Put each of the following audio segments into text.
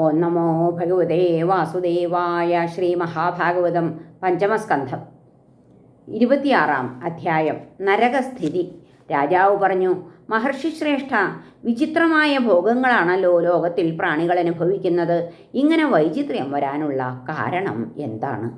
ഓം നമോ ഭഗവതേ വാസുദേവായ ശ്രീ മഹാഭാഗവതം പഞ്ചമസ്കന്ധം. ഇരുപത്തിയാറാം അധ്യായം. നരകസ്ഥിതി. രാജാവ് പറഞ്ഞു മഹർഷി ശ്രേഷ്ഠ വിചിത്രമായ ഭോഗങ്ങളാണല്ലോ ലോകത്തിൽ പ്രാണികൾ അനുഭവിക്കുന്നത്. ഇങ്ങനെ വൈചിത്ര്യം വരാനുള്ള കാരണം എന്താണ്?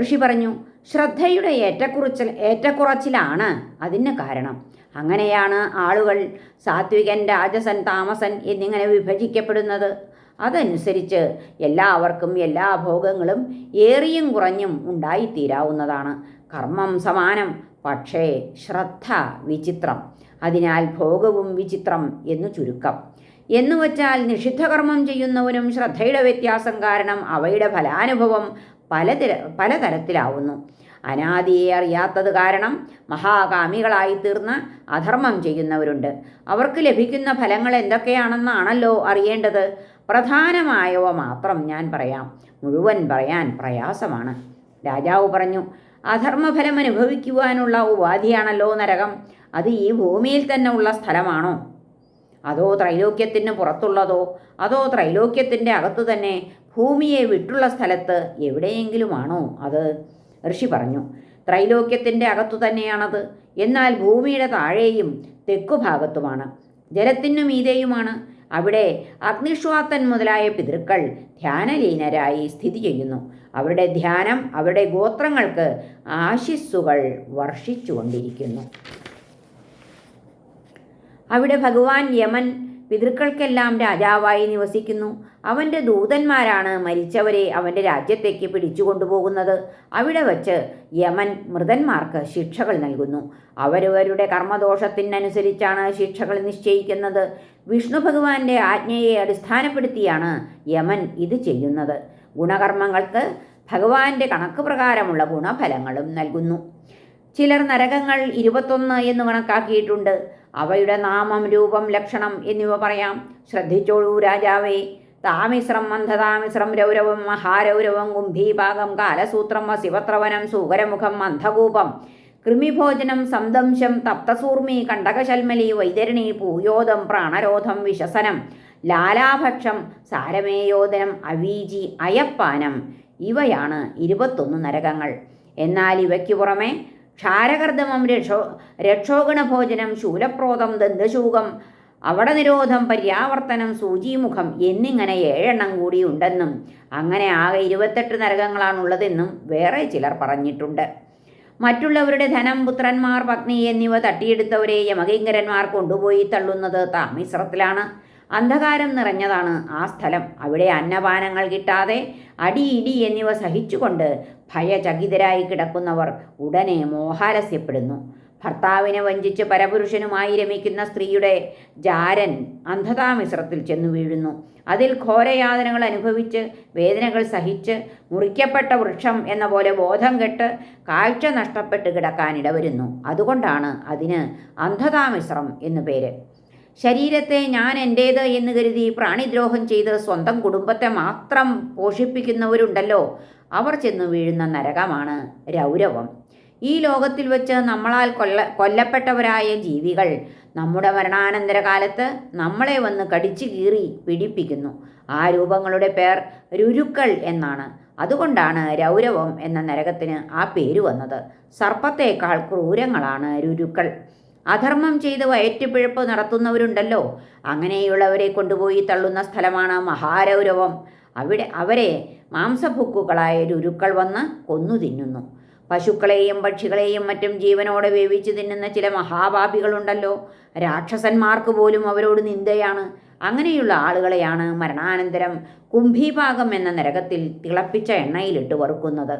ഋഷി പറഞ്ഞു ശ്രദ്ധയുടെ ഏറ്റക്കുറച്ചിൽ ഏറ്റക്കുറച്ചിലാണ് അതിന് കാരണം. അങ്ങനെയാണ് ആളുകൾ സാത്വികൻ രാജസൻ താമസൻ എന്നിങ്ങനെ വിഭജിക്കപ്പെടുന്നത്. അതനുസരിച്ച് എല്ലാവർക്കും എല്ലാ ഭോഗങ്ങളും ഏറിയും കുറഞ്ഞും ഉണ്ടായിത്തീരാവുന്നതാണ്. കർമ്മം സമാനം പക്ഷേ ശ്രദ്ധ വിചിത്രം. അതിനാൽ ഭോഗവും വിചിത്രം എന്നു ചുരുക്കം. എന്നുവച്ചാൽ നിഷിദ്ധകർമ്മം ചെയ്യുന്നവനും ശ്രദ്ധയുടെ വ്യത്യാസം കാരണം അവയുടെ ഫലാനുഭവം പലതര പലതരത്തിലാവുന്നു. അനാദിയെ അറിയാത്തത് കാരണം മഹാകാമികളായി തീർന്ന് അധർമ്മം ചെയ്യുന്നവരുണ്ട്. അവർക്ക് ലഭിക്കുന്ന ഫലങ്ങൾ എന്തൊക്കെയാണെന്നാണല്ലോ അറിയേണ്ടത്? പ്രധാനമായവ മാത്രം ഞാൻ പറയാം. മുഴുവൻ പറയാൻ പ്രയാസമാണ്. രാജാവ് പറഞ്ഞു അധർമ്മഫലം അനുഭവിക്കുവാനുള്ള ഉപാധിയാണല്ലോ നരകം. അത് ഈ ഭൂമിയിൽ തന്നെ ഉള്ള സ്ഥലമാണോ? അതോ ത്രൈലോക്യത്തിന് പുറത്തുള്ളതോ? അതോ ത്രൈലോക്യത്തിന്റെ അകത്ത് തന്നെ ഭൂമിയെ വിട്ടുള്ള സ്ഥലത്ത് എവിടെയെങ്കിലുമാണോ അത്? ഋഷി പറഞ്ഞു ത്രൈലോക്യത്തിന്റെ അകത്തു തന്നെയാണത്. എന്നാൽ ഭൂമിയുടെ താഴെയും തെക്കുഭാഗത്തുമാണ്. ജലത്തിനു മീതെയുമാണ്. അവിടെ അഗ്നിഷ്വാത്തൻ മുതലായ പിതൃക്കൾ ധ്യാനലീനരായി സ്ഥിതി ചെയ്യുന്നു. അവരുടെ ധ്യാനം അവരുടെ ഗോത്രങ്ങൾക്ക് ആശിസ്സുകൾ വർഷിച്ചുകൊണ്ടിരിക്കുന്നു. അവിടെ ഭഗവാൻ യമൻ പിതൃക്കൾക്കെല്ലാം രാജാവായി നിവസിക്കുന്നു. അവന്റെ ദൂതന്മാരാണ് മരിച്ചവരെ അവന്റെ രാജ്യത്തേക്ക് പിടിച്ചുകൊണ്ടുപോകുന്നത് അവിടെ വച്ച് യമൻ മൃതന്മാർക്ക് ശിക്ഷകൾ നൽകുന്നു. അവരവരുടെ കർമ്മദോഷത്തിനനുസരിച്ചാണ് ശിക്ഷകൾ നിശ്ചയിക്കുന്നത്. വിഷ്ണു ഭഗവാന്റെ ആജ്ഞയെ അടിസ്ഥാനപ്പെടുത്തിയാണ് യമൻ ഇത് ചെയ്യുന്നത്. ഗുണകർമ്മങ്ങൾക്ക് ഭഗവാന്റെ കണക്ക് പ്രകാരമുള്ള ഗുണഫലങ്ങളും നൽകുന്നു. ചിലർ നരകങ്ങൾ ഇരുപത്തൊന്ന് എന്ന് കണക്കാക്കിയിട്ടുണ്ട്. അവയുടെ നാമം രൂപം ലക്ഷണം എന്നിവ പറയാം. ശ്രദ്ധിച്ചോളൂ രാജാവേ. താമിശ്രം മന്ധതാമിശ്രം രൗരവം മഹാരൗരവം കുംഭീഭാഗം കാലസൂത്രം വസിവത്രവനം സൂകരമുഖം മന്ധകൂപം കൃമിഭോജനം സംദംശം തപ്തസൂർമി കണ്ടകശൽമലി വൈതരണി പൂയോദം പ്രാണരോധം വിശസനം ലാലാഭക്ഷം സാരമേയോദനം അവീജി അയപ്പാനം. ഇവയാണ് ഇരുപത്തൊന്ന് നരകങ്ങൾ. എന്നാൽ ഇവയ്ക്കു പുറമെ ക്ഷാരകർദ്ദമം രക്ഷോ രക്ഷോഗണഭോജനം ശൂലപ്രോതം ദന്തശൂകം അവടനിരോധം പര്യാവർത്തനം സൂചിമുഖം എന്നിങ്ങനെ ഏഴെണ്ണം കൂടി ഉണ്ടെന്നും അങ്ങനെ ആകെ ഇരുപത്തെട്ട് നരകങ്ങളാണുള്ളതെന്നും വേറെ ചിലർ പറഞ്ഞിട്ടുണ്ട്. മറ്റുള്ളവരുടെ ധനം പുത്രന്മാർ പത്നി എന്നിവ തട്ടിയെടുത്തവരെ യമകിങ്കരന്മാർ കൊണ്ടുപോയി തള്ളുന്നത് താമിശ്രത്തിലാണ്. അന്ധകാരം നിറഞ്ഞതാണ് ആ സ്ഥലം. അവിടെ അന്നപാനങ്ങൾ കിട്ടാതെ അടി ഇടി എന്നിവ സഹിച്ചുകൊണ്ട് ഭയചകിതരായി കിടക്കുന്നവർ ഉടനെ മോഹാലസ്യപ്പെടുന്നു. ഭർത്താവിനെ വഞ്ചിച്ച് പരപുരുഷനുമായി രമിക്കുന്ന സ്ത്രീയുടെ ജാരൻ അന്ധതാമിശ്രത്തിൽ ചെന്നു വീഴുന്നു. അതിൽ ഘോരയാതനകൾ അനുഭവിച്ച് വേദനകൾ സഹിച്ച് മുറിക്കപ്പെട്ട വൃക്ഷം എന്ന പോലെ ബോധം കെട്ട് കാഴ്ച നഷ്ടപ്പെട്ട് കിടക്കാനിടവരുന്നു അതുകൊണ്ടാണ് അതിന് അന്ധതാമിശ്രം എന്നു പേര്. ശരീരത്തെ ഞാൻ എന്റേത് എന്ന് കരുതി പ്രാണിദ്രോഹം ചെയ്ത് സ്വന്തം കുടുംബത്തെ മാത്രം പോഷിപ്പിക്കുന്നവരുണ്ടല്ലോ. അവർ ചെന്നു വീഴുന്ന നരകമാണ് രൗരവം. ഈ ലോകത്തിൽ വെച്ച് നമ്മളാൽ കൊല്ല കൊല്ലപ്പെട്ടവരായ ജീവികൾ നമ്മുടെ മരണാനന്തര കാലത്ത് നമ്മളെ വന്ന് കടിച്ചു കീറി പിടിപ്പിക്കുന്നു. ആ രൂപങ്ങളുടെ പേർ രുരുക്കൾ എന്നാണ്. അതുകൊണ്ടാണ് രൗരവം എന്ന നരകത്തിന് ആ പേര് വന്നത്. സർപ്പത്തേക്കാൾ ക്രൂരങ്ങളാണ് രുരുക്കൾ. അധർമ്മം ചെയ്ത് വയറ്റുപിഴപ്പ് നടത്തുന്നവരുണ്ടല്ലോ. അങ്ങനെയുള്ളവരെ കൊണ്ടുപോയി തള്ളുന്ന സ്ഥലമാണ് മഹാരൗരവം. അവിടെ അവരെ മാംസഭുക്കുകളായ രുരുക്കൾ വന്ന് കൊന്നു തിന്നുന്നു. പശുക്കളെയും പക്ഷികളെയും മറ്റും ജീവനോടെ വേവിച്ച് തിന്നുന്ന ചില മഹാപാപികളുണ്ടല്ലോ. രാക്ഷസന്മാർക്ക് പോലും അവരോട് നിന്ദയാണ്. അങ്ങനെയുള്ള ആളുകളെയാണ് മരണാനന്തരം കുംഭീഭാഗം എന്ന നരകത്തിൽ തിളപ്പിച്ച എണ്ണയിലിട്ട് വറുക്കുന്നത്.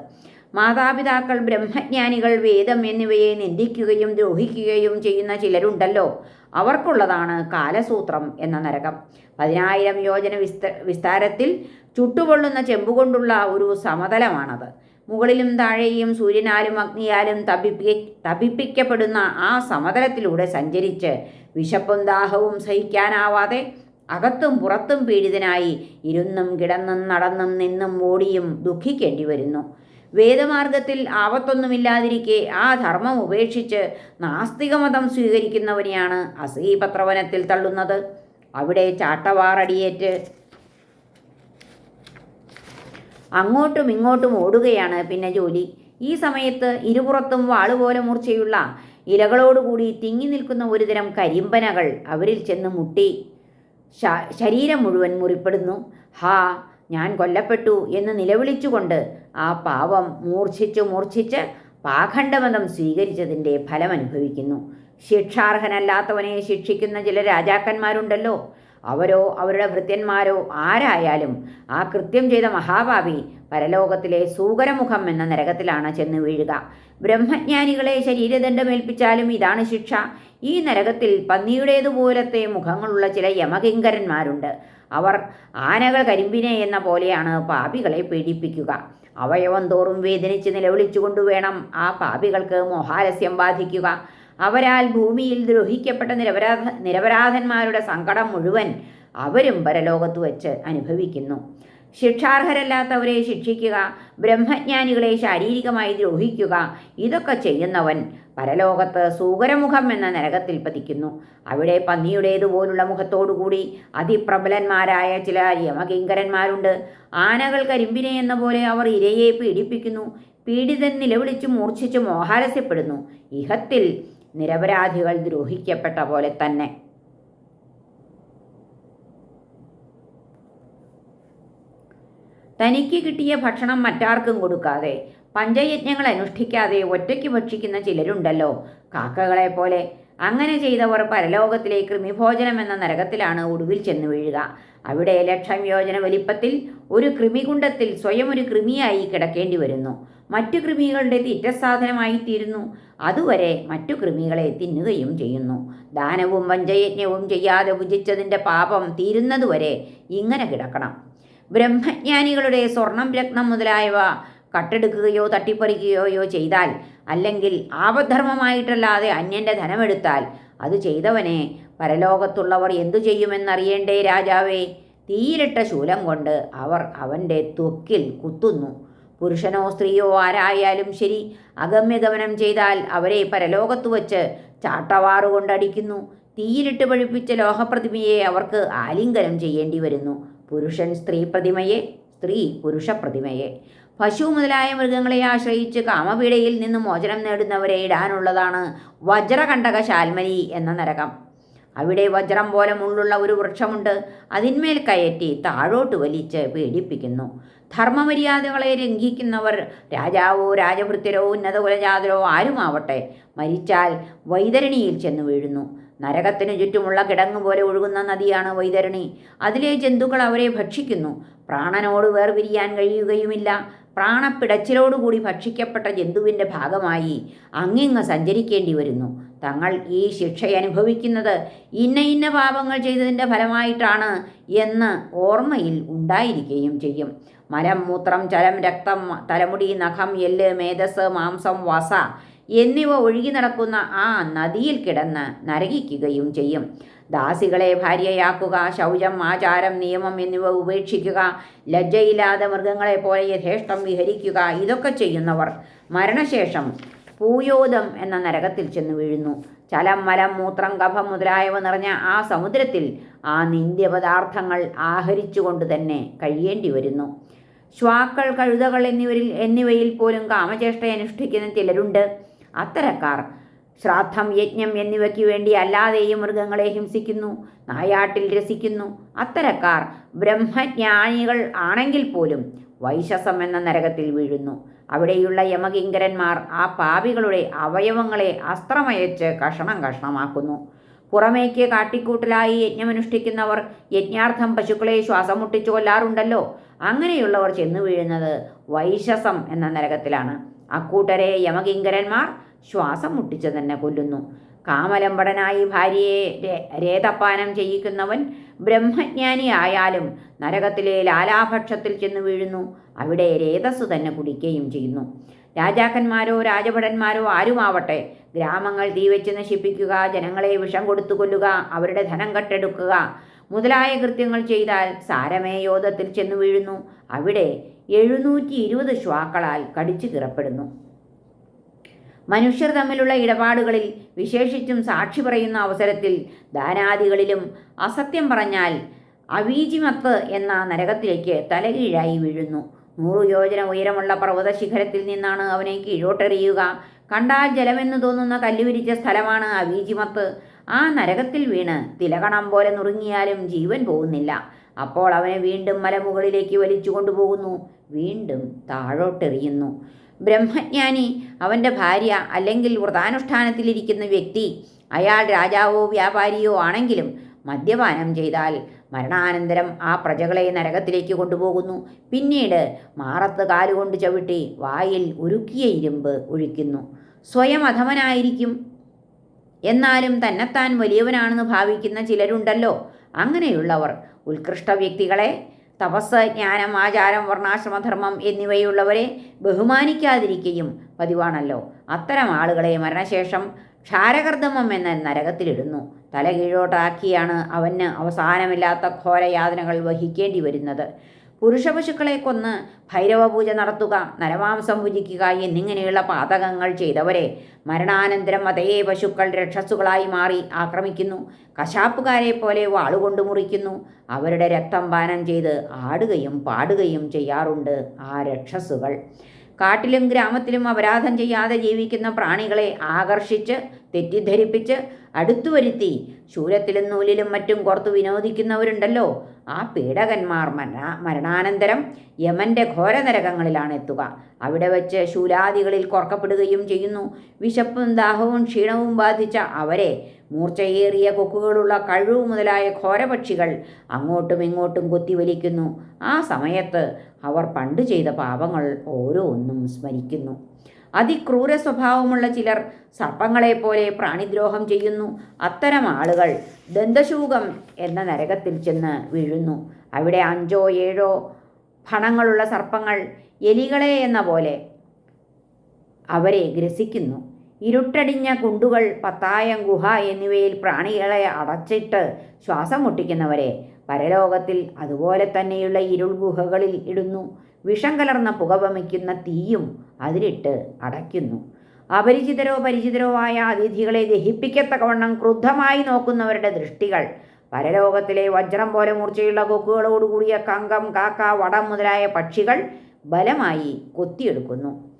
മാതാപിതാക്കൾ ബ്രഹ്മജ്ഞാനികൾ വേദം എന്നിവയെ നിന്ദിക്കുകയും ദ്രോഹിക്കുകയും ചെയ്യുന്ന ചിലരുണ്ടല്ലോ. അവർക്കുള്ളതാണ് കാലസൂത്രം എന്ന നരകം. പതിനായിരം യോജന വിസ്ത വിസ്താരത്തിൽ ചുട്ടുപൊള്ളുന്ന ചെമ്പുകൊണ്ടുള്ള ഒരു സമതലമാണത്. മുകളിലും താഴെയും സൂര്യനാലും അഗ്നിയാലും തപിപ്പി തപിപ്പിക്കപ്പെടുന്ന ആ സമതലത്തിലൂടെ സഞ്ചരിച്ച് വിശപ്പും ദാഹവും സഹിക്കാനാവാതെ അകത്തും പുറത്തും പീഡിതനായി ഇരുന്നും കിടന്നും നടന്നും നിന്നും ഓടിയും ദുഃഖിക്കേണ്ടി വരുന്നു. വേദമാർഗത്തിൽ ആപത്തൊന്നുമില്ലാതിരിക്കെ ആ ധർമ്മം ഉപേക്ഷിച്ച് നാസ്തികമതം സ്വീകരിക്കുന്നവനെയാണ് അസീപത്രവനത്തിൽ തള്ളുന്നത്. അവിടെ ചാട്ടവാറടിയേറ്റ് അങ്ങോട്ടും ഇങ്ങോട്ടും ഓടുകയാണ് പിന്നെ ജോലി. ഈ സമയത്ത് ഇരുപുറത്തും വാളുപോലെ മൂർച്ചയുള്ള ഇലകളോടുകൂടി തിങ്ങി നിൽക്കുന്ന ഒരുതരം കരിമ്പനകൾ അവരിൽ ചെന്ന് മുട്ടി. ശരീരം മുഴുവൻ മുറിപ്പെടുന്നു. ഹാ ഞാൻ കൊല്ലപ്പെട്ടു എന്ന് നിലവിളിച്ചുകൊണ്ട് ആ പാവം മൂർച്ഛിച്ചു മൂർച്ഛിച്ച് പാഖണ്ഡമതം സ്വീകരിച്ചതിന്റെ ഫലമനുഭവിക്കുന്നു. ശിക്ഷാർഹനല്ലാത്തവനെ ശിക്ഷിക്കുന്ന ചില രാജാക്കന്മാരുണ്ടല്ലോ. അവരോ അവരുടെ വൃത്യന്മാരോ ആരായാലും ആ കൃത്യം ചെയ്ത മഹാഭാവി പരലോകത്തിലെ സൂകരമുഖം എന്ന നരകത്തിലാണ് ചെന്ന് വീഴുക. ബ്രഹ്മജ്ഞാനികളെ ശരീരദണ്ഡമേൽപ്പിച്ചാലും ഇതാണ് ശിക്ഷ. ഈ നരകത്തിൽ പന്നിയുടേതുപോലത്തെ മുഖങ്ങളുള്ള ചില യമകിങ്കരന്മാരുണ്ട്. അവർ ആനകൾ കരിമ്പിനെ എന്ന പോലെയാണ് പാപികളെ പീഡിപ്പിക്കുക. അവയവം തോറും വേദനിച്ച് നിലവിളിച്ചുകൊണ്ട് വേണം ആ പാപികൾക്ക് മോഹാലസ്യം ബാധിക്കുക. അവരാൽ ഭൂമിയിൽ ദ്രോഹിക്കപ്പെട്ട നിരപരാധ നിരപരാധന്മാരുടെ സങ്കടം മുഴുവൻ അവരും പരലോകത്ത് വെച്ച് അനുഭവിക്കുന്നു. ശിക്ഷാർഹരല്ലാത്തവരെ ശിക്ഷിക്കുക ബ്രഹ്മജ്ഞാനികളെ ശാരീരികമായി ദ്രോഹിക്കുക ഇതൊക്കെ ചെയ്യുന്നവൻ പരലോകത്ത് സൂകരമുഖം എന്ന നരകത്തിൽ പതിക്കുന്നു. അവിടെ പന്നിയുടേതുപോലുള്ള മുഖത്തോടുകൂടി അതിപ്രബലന്മാരായ ചില യമകിങ്കരന്മാരുണ്ട്. ആനകൾ കരിമ്പിനെ എന്ന പോലെ അവർ ഇരയെ പീഡിപ്പിക്കുന്നു. പീഡിതൻ നിലവിളിച്ചു മൂർച്ഛിച്ചു മോഹാലസ്യപ്പെടുന്നു. ഇഹത്തിൽ നിരപരാധികൾ ദ്രോഹിക്കപ്പെട്ട പോലെ തന്നെ. തനിക്ക് കിട്ടിയ ഭക്ഷണം മറ്റാർക്കും കൊടുക്കാതെ പഞ്ചയജ്ഞങ്ങൾ അനുഷ്ഠിക്കാതെ ഒറ്റയ്ക്ക് ഭക്ഷിക്കുന്ന ചിലരുണ്ടല്ലോ. കാക്കകളെ പോലെ അങ്ങനെ ചെയ്തവർ പരലോകത്തിലെ കൃമിഭോജനം എന്ന നരകത്തിലാണ് ഒടുവിൽ ചെന്ന് വീഴുക. അവിടെ ലക്ഷം യോജന വലിപ്പത്തിൽ ഒരു കൃമികുണ്ടത്തിൽ സ്വയം ഒരു കൃമിയായി കിടക്കേണ്ടി വരുന്നു. മറ്റു കൃമികളുടെ തീറ്റസാധനമായി തീരുന്നു. അതുവരെ മറ്റു കൃമികളെ തിന്നുകയും ചെയ്യുന്നു. ദാനവും പഞ്ചയജ്ഞവും ചെയ്യാതെ ഭുജിച്ചതിന്റെ പാപം തീരുന്നതുവരെ ഇങ്ങനെ കിടക്കണം. ബ്രഹ്മജ്ഞാനികളുടെ സ്വർണം രത്നം മുതലായവ കട്ടെടുക്കുകയോ തട്ടിപ്പറിക്കുകയോ ചെയ്താൽ അല്ലെങ്കിൽ ആപദ്ധർമ്മമായിട്ടല്ലാതെ അന്യന്റെ ധനമെടുത്താൽ അത് ചെയ്തവനെ പരലോകത്തുള്ളവർ എന്തു ചെയ്യുമെന്നറിയേണ്ടേ രാജാവേ? തീയിലിട്ട ശൂലം കൊണ്ട് അവർ അവന്റെ ത്വക്കിൽ കുത്തുന്നു. പുരുഷനോ സ്ത്രീയോ ആരായാലും ശരി അഗമ്യഗമനം ചെയ്താൽ അവരെ പരലോകത്തു വച്ച് ചാട്ടവാറുകൊണ്ടടിക്കുന്നു തീയിലിട്ട് പഴിപ്പിച്ച ലോഹപ്രതിമയെ അവർക്ക് ആലിംഗനം ചെയ്യേണ്ടി വരുന്നു. പുരുഷൻ സ്ത്രീ പ്രതിമയെ സ്ത്രീ പുരുഷ പ്രതിമയെ. പശു മുതലായ മൃഗങ്ങളെ ആശ്രയിച്ച് കാമപീഡയിൽ നിന്ന് മോചനം നേടുന്നവരെ ഇടാനുള്ളതാണ് വജ്രകണ്ടക ശാൽമരി എന്ന നരകം. അവിടെ വജ്രം പോലെ മുള്ളുള്ള ഒരു വൃക്ഷമുണ്ട്. അതിന്മേൽ കയറ്റി താഴോട്ട് വലിച്ച് പീഡിപ്പിക്കുന്നു. ധർമ്മമര്യാദകളെ ലംഘിക്കുന്നവർ രാജാവോ രാജഭൃത്യരോ ഉന്നത കുലജാതരോ ആരുമാവട്ടെ മരിച്ചാൽ വൈതരണിയിൽ ചെന്ന് വീഴുന്നു. നരകത്തിനു ചുറ്റുമുള്ള കിടങ്ങ് പോലെ ഒഴുകുന്ന നദിയാണ് വൈതരണി. അതിലെ ജന്തുക്കൾ അവരെ ഭക്ഷിക്കുന്നു. പ്രാണനോട് വേർപിരിയാൻ കഴിയുകയുമില്ല. പ്രാണപ്പിടച്ചിലോടുകൂടി ഭക്ഷിക്കപ്പെട്ട ജന്തുവിന്റെ ഭാഗമായി അങ്ങിങ്ങ് സഞ്ചരിക്കേണ്ടി വരുന്നു. തങ്ങൾ ഈ ശിക്ഷയനുഭവിക്കുന്നത് ഇന്ന ഇന്ന പാപങ്ങൾ ചെയ്തതിന്റെ ഫലമായിട്ടാണ് എന്ന് ഓർമ്മയിൽ ഉണ്ടായിരിക്കുകയും ചെയ്യും. മലം മൂത്രം ചലം രക്തം തലമുടി നഖം എല്ല് മേധസ് മാംസം വസ എന്നിവ ഒഴുകി നടക്കുന്ന ആ നദിയിൽ കിടന്ന് നരകിക്കുകയും ചെയ്യും. ദാസികളെ ഭാര്യയാക്കുക ശൗചം ആചാരം നിയമം എന്നിവ ഉപേക്ഷിക്കുക ലജ്ജയില്ലാതെ മൃഗങ്ങളെ പോലെ യഥേഷ്ടം വിഹരിക്കുക ഇതൊക്കെ ചെയ്യുന്നവർ മരണശേഷം പൂയോദം എന്ന നരകത്തിൽ ചെന്ന് വീഴുന്നു. ചലം മലം മൂത്രം കഫം മുതലായവ നിറഞ്ഞ ആ സമുദ്രത്തിൽ ആ നിന്ദ്യ പദാർത്ഥങ്ങൾ ആഹരിച്ചുകൊണ്ട് തന്നെ കഴിയേണ്ടി വരുന്നു. ശ്വാക്കൾ കഴുതകൾ എന്നിവരിൽ എന്നിവയിൽ പോലും കാമചേഷ്ട അനുഷ്ഠിക്കുന്ന ചിലരുണ്ട്. അത്തരക്കാർ ശ്രാദ്ധം യജ്ഞം എന്നിവയ്ക്ക് വേണ്ടി അല്ലാതെയും മൃഗങ്ങളെ ഹിംസിക്കുന്നു നായാട്ടിൽ രസിക്കുന്നു. അത്തരക്കാർ ബ്രഹ്മജ്ഞാനികൾ ആണെങ്കിൽ പോലും വൈശസം എന്ന നരകത്തിൽ വീഴുന്നു. അവിടെയുള്ള യമകിങ്കരന്മാർ ആ പാപികളുടെ അവയവങ്ങളെ അസ്ത്രമയച്ച് കഷണം കഷണമാക്കുന്നു. പുറമേക്ക് കാട്ടിക്കൂട്ടലായി യജ്ഞമനുഷ്ഠിക്കുന്നവർ യജ്ഞാർത്ഥം പശുക്കളെ ശ്വാസം മുട്ടിച്ചു കൊല്ലാറുണ്ടല്ലോ. അങ്ങനെയുള്ളവർ ചെന്നു വീഴുന്നത് വൈശസം എന്ന നരകത്തിലാണ്. അക്കൂട്ടരെ യമകിങ്കരന്മാർ ശ്വാസം മുട്ടിച്ചു തന്നെ കൊല്ലുന്നു. കാമലമ്പടനായി ഭാര്യയെ രേതപ്പാനം ചെയ്യിക്കുന്നവൻ ബ്രഹ്മജ്ഞാനിയായാലും നരകത്തിലെ ലാലാഭക്ഷത്തിൽ ചെന്ന് വീഴുന്നു. അവിടെ രേതസ്സു തന്നെ കുടിക്കുകയും ചെയ്യുന്നു. രാജാക്കന്മാരോ രാജഭടന്മാരോ ആരുമാവട്ടെ ഗ്രാമങ്ങൾ തീവെച്ച് നശിപ്പിക്കുക ജനങ്ങളെ വിഷം കൊടുത്തു കൊല്ലുക അവരുടെ ധനം കട്ടെടുക്കുക മുതലായ കൃത്യങ്ങൾ ചെയ്താൽ സാരമേ യോധത്തിൽ ചെന്നു വീഴുന്നു. അവിടെ എഴുന്നൂറ്റി ഇരുപത് ശ്വാക്കളാൽ കടിച്ചു കീറപ്പെടുന്നു മനുഷ്യർ തമ്മിലുള്ള ഇടപാടുകളിൽ വിശേഷിച്ചും സാക്ഷി പറയുന്ന അവസരത്തിൽ ദാനാദികളിലും അസത്യം പറഞ്ഞാൽ അവീജിമത്ത് എന്ന നരകത്തിലേക്ക് തലകീഴായി വീഴുന്നു. നൂറു യോജന ഉയരമുള്ള പർവത ശിഖരത്തിൽ നിന്നാണ് അവനെ കീഴോട്ടെറിയുക. കണ്ടാൽ ജലമെന്ന് തോന്നുന്ന കല്ലുവിരിച്ച സ്ഥലമാണ് അവീജിമത്ത് ആ നരകത്തിൽ വീണ് തിലകണം പോലെ നുറുങ്ങിയാലും ജീവൻ പോകുന്നില്ല. അപ്പോൾ അവനെ വീണ്ടും മലമുകളിലേക്ക് വലിച്ചു കൊണ്ടുപോകുന്നു. വീണ്ടും താഴോട്ടെറിയുന്നു. ബ്രഹ്മജ്ഞാനി അവന്റെ ഭാര്യ അല്ലെങ്കിൽ വ്രതാനുഷ്ഠാനത്തിലിരിക്കുന്ന വ്യക്തി അയാൾ രാജാവോ വ്യാപാരിയോ ആണെങ്കിലും മദ്യപാനം ചെയ്താൽ മരണാനന്തരം ആ പ്രജകളെ നരകത്തിലേക്ക് കൊണ്ടുപോകുന്നു. പിന്നീട് മാറത്ത് കാലുകൊണ്ട് ചവിട്ടി വായിൽ ഉരുക്കിയ ഇരുമ്പ് ഒഴിക്കുന്നു. സ്വയം അധമനായിരിക്കും. എന്നാലും തന്നെത്താൻ വലിയവനാണെന്ന് ഭാവിക്കുന്ന ചിലരുണ്ടല്ലോ. അങ്ങനെയുള്ളവർ ഉത്കൃഷ്ട വ്യക്തികളെ തപസ് ജ്ഞാനം ആചാരം വർണാശ്രമധർമ്മം എന്നിവയുള്ളവരെ ബഹുമാനിക്കാതിരിക്കുകയും പതിവാണല്ലോ. അത്തരം ആളുകളെ മരണശേഷം ക്ഷാരകർദ്ദമം എന്ന നരകത്തിലിടുന്നു. തല കീഴോട്ടാക്കിയാണ് അവന് അവസാനമില്ലാത്ത ഘോരയാതനകൾ വഹിക്കേണ്ടി വരുന്നത്. പുരുഷപശുക്കളെ കൊന്ന് ഭൈരവ പൂജ നടത്തുക നരമാംസം ഭുജിക്കുക എന്നിങ്ങനെയുള്ള പാതകങ്ങൾ ചെയ്തവരെ മരണാനന്തരം അതേ പശുക്കൾ രക്ഷസുകളായി മാറി ആക്രമിക്കുന്നു. കശാപ്പുകാരെ പോലെ വാളുകൊണ്ട് മുറിക്കുന്നു. അവരുടെ രക്തം പാനം ചെയ്ത് ആടുകയും പാടുകയും ചെയ്യാറുണ്ട് ആ രക്ഷസുകൾ. കാട്ടിലും ഗ്രാമത്തിലും അപരാധം ചെയ്യാതെ ജീവിക്കുന്ന പ്രാണികളെ ആകർഷിച്ച് തെറ്റിദ്ധരിപ്പിച്ച് അടുത്തു വരുത്തി. നൂലിലും മറ്റും കോർത്തു വിനോദിക്കുന്നവരുണ്ടല്ലോ. ആ പീഡകന്മാർ മരണ മരണാനന്തരം യമന്റെ ഘോരനരകങ്ങളിലാണ് എത്തുക. അവിടെ വച്ച് ശൂലാദികളിൽ കുറക്കപ്പെടുകയും ചെയ്യുന്നു. വിശപ്പും ദാഹവും ക്ഷീണവും ബാധിച്ച അവരെ മൂർച്ചയേറിയ കൊക്കുകളുള്ള കഴിവ് മുതലായ ഘോരപക്ഷികൾ അങ്ങോട്ടും ഇങ്ങോട്ടും കൊത്തിവലിക്കുന്നു. ആ സമയത്ത് അവർ പണ്ട് ചെയ്ത പാപങ്ങൾ ഓരോന്നും സ്മരിക്കുന്നു. അതിക്രൂര സ്വഭാവമുള്ള ചിലർ സർപ്പങ്ങളെപ്പോലെ പ്രാണിദ്രോഹം ചെയ്യുന്നു. അത്തരം ആളുകൾ ദന്തശൂകം എന്ന നരകത്തിൽ ചെന്ന് വീഴുന്നു. അവിടെ അഞ്ചോ ഏഴോ ഫണങ്ങളുള്ള സർപ്പങ്ങൾ എലികളെ എന്ന പോലെ അവരെ ഗ്രസിക്കുന്നു. ഇരുട്ടടിഞ്ഞ കുണ്ടുകൾ പത്തായം ഗുഹ എന്നിവയിൽ പ്രാണികളെ അടച്ചിട്ട് ശ്വാസം മുട്ടിക്കുന്നവരെ പരലോകത്തിൽ അതുപോലെ തന്നെയുള്ള ഇരുൾ ഗുഹകളിൽ ഇടുന്നു. വിഷം കലർന്ന പുക വമിക്കുന്ന തീയും അതിലിട്ട് അടയ്ക്കുന്നു. അപരിചിതരോ പരിചിതരോ ആയ അതിഥികളെ ദഹിപ്പിക്കത്തക്കവണ്ണം ക്രുദ്ധമായി നോക്കുന്നവരുടെ ദൃഷ്ടികൾ. പരലോകത്തിലെ വജ്രം പോലെ മൂർച്ചയുള്ള കൊക്കുകളോടുകൂടിയ കങ്കം കാക്ക വടം മുതലായ പക്ഷികൾ ബലമായി കൊത്തിയെടുക്കുന്നു.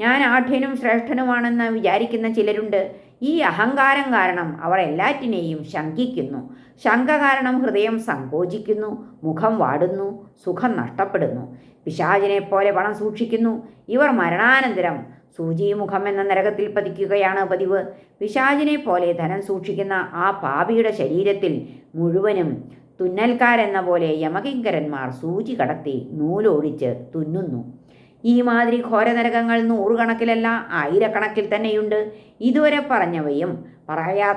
ഞാൻ ആഠ്യനും ശ്രേഷ്ഠനുമാണെന്ന് വിചാരിക്കുന്ന ചിലരുണ്ട്. ഈ അഹങ്കാരം കാരണം അവർ എല്ലാറ്റിനെയും ശങ്കിക്കുന്നു. ശങ്ക കാരണം ഹൃദയം സങ്കോചിക്കുന്നു മുഖം വാടുന്നു സുഖം നഷ്ടപ്പെടുന്നു. പിശാചിനെ പോലെ പണം സൂക്ഷിക്കുന്നു. ഇവർ മരണാനന്തരം സൂചിമുഖം എന്ന നരകത്തിൽ പതിക്കുകയാണ് പതിവ്. പിശാചിനെ പോലെ ധനം സൂക്ഷിക്കുന്ന ആ പാപിയുടെ ശരീരത്തിൽ മുഴുവനും തുന്നൽക്കാരെന്ന പോലെ യമകിങ്കരന്മാർ സൂചി കടത്തി നൂലോടിച്ച് തുന്നുന്നു. ഈ മാതിരി ഘോരനരകങ്ങൾ നൂറുകണക്കിലല്ല ആയിരക്കണക്കിൽ തന്നെയുണ്ട്. ഇതുവരെ പറഞ്ഞവയും പറയാ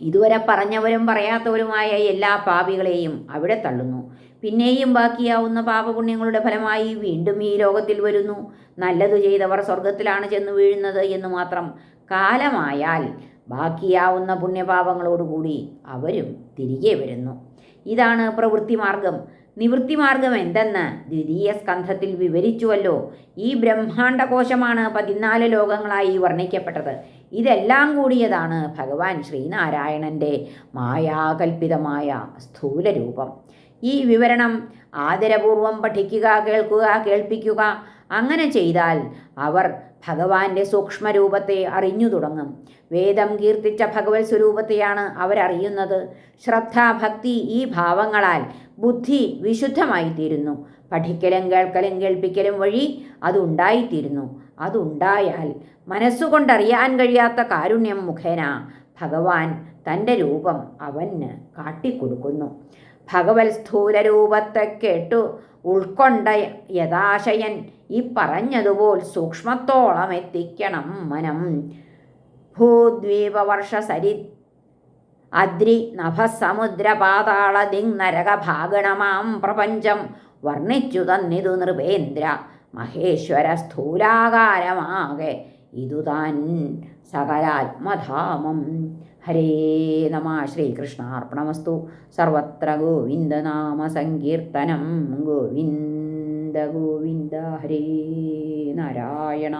ഇതുവരെ പറഞ്ഞവരും പറയാത്തവരുമായ എല്ലാ പാപികളെയും അവിടെ തള്ളുന്നു. പിന്നെയും ബാക്കിയാവുന്ന പാപപുണ്യങ്ങളുടെ ഫലമായി വീണ്ടും ഈ ലോകത്തിൽ വരുന്നു. നല്ലതു ചെയ്തവർ സ്വർഗത്തിലാണ് ചെന്ന് വീഴുന്നത് എന്ന് മാത്രം കാലമായാൽ ബാക്കിയാവുന്ന പുണ്യപാപങ്ങളോടുകൂടി അവരും തിരികെ വരുന്നു. ഇതാണ് പ്രവൃത്തി മാർഗം നിവൃത്തിമാർഗം എന്തെന്ന് ദ്വിതീയ സ്കന്ധത്തിൽ വിവരിച്ചുവല്ലോ. ഈ ബ്രഹ്മാണ്ടകോശമാണ് പതിനാല് ലോകങ്ങളായി വർണിക്കപ്പെട്ടത്. ഇതെല്ലാം കൂടിയതാണ് ഭഗവാൻ ശ്രീനാരായണന്റെ മായാകൽപിതമായ സ്ഥൂലരൂപം. ഈ വിവരണം ആദരപൂർവം പഠിക്കുക കേൾക്കുക കേൾപ്പിക്കുക അങ്ങനെ ചെയ്താൽ അവർ ഭഗവാന്റെ സൂക്ഷ്മരൂപത്തെ അറിഞ്ഞു തുടങ്ങും. വേദം കീർത്തിച്ച ഭഗവത് സ്വരൂപത്തെയാണ് അവരറിയുന്നത്. ശ്രദ്ധ ഭക്തി ഈ ഭാവങ്ങളാൽ ബുദ്ധി വിശുദ്ധമായിത്തീരുന്നു. പഠിക്കലും കേൾക്കലും കേൾപ്പിക്കലും വഴി അതുണ്ടായിത്തീരുന്നു. അതുണ്ടായാൽ മനസ്സുകൊണ്ടറിയാൻ കഴിയാത്ത കാരുണ്യം മുഖേന ഭഗവാൻ തന്റെ രൂപം അവന് കാട്ടിക്കൊടുക്കുന്നു. ഭഗവത് സ്ഥൂലരൂപത്തെ കേട്ടു ഉൾക്കൊണ്ട യഥാശയൻ ഈ പറഞ്ഞതുപോൽ സൂക്ഷ്മത്തോളം എത്തിക്കണം മനം. ഭൂദ്വീപവർഷ സരി അദ്രി നഭസമുദ്ര പാതാള ദിങ് നരകഭാഗണമാം പ്രപഞ്ചം വർണിച്ചു തന്നിതു നൃപേന്ദ്ര മഹേശ്വര സ്ഥൂലാകാരമാകെ ഇതുതാൻ സകലാത്മധാമം. ഹരേ നമ ശ്രീകൃഷ്ണാർപ്പണമസ്തു. സർവത്ര ഗോവിന്ദനാമ സങ്കീർത്തനം ഗോവിന്ദ ഗോവിന്ദ ഹരേ നാരായണ.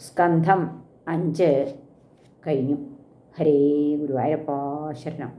സ്കന്ധം അഞ്ച്. കഴിഞ്ഞു. ഹരേ ഗുരുവായൂരപ്പാ ശരണം.